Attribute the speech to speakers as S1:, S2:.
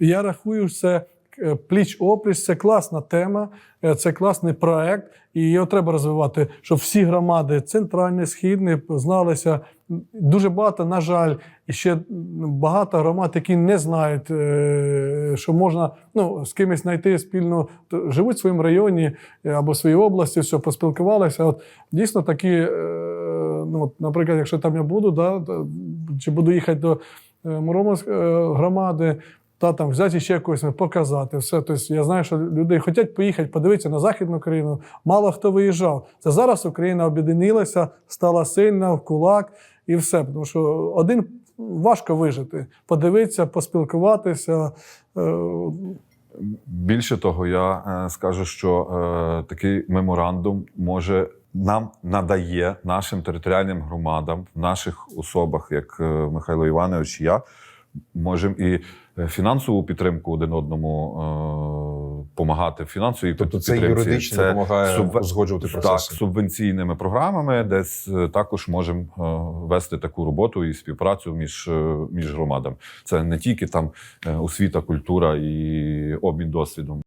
S1: Я рахую, це е, пліч опліч, це класна тема, е, це класний проект, і його треба розвивати, щоб всі громади, центральні, східні, зналися. Дуже багато, на жаль, ще багато громад, які не знають, е, що можна ну, з кимось знайти спільну, то живуть в своєму районі або в своїй області, все, поспілкувалися. От дійсно такі, ну, от, наприклад, якщо там я буду, да, чи буду їхати до Муромської громади, та там взяти ще якось показати. Все. Тобто я знаю, що люди хочуть поїхати, подивитися на Західну Україну. Мало хто виїжджав. Це зараз Україна об'єднилася, стала сильна в кулак і все. Тому що один важко вижити, подивитися, поспілкуватися. е,
S2: Більше того, я е, скажу, що е, такий меморандум може нам надає нашим територіальним громадам, в наших особах, як е, Михайло Іванович, я можемо і е, фінансову підтримку один одному допомагати фінансовій
S3: Тобто це
S2: юридично
S3: юридично допомагає
S2: субве-
S3: узгоджувати
S2: Так, субвенційними програмами, десь е, також можемо е, вести таку роботу і співпрацю між, е, між громадами. Це не тільки там е, освіта, культура і обмін досвідом.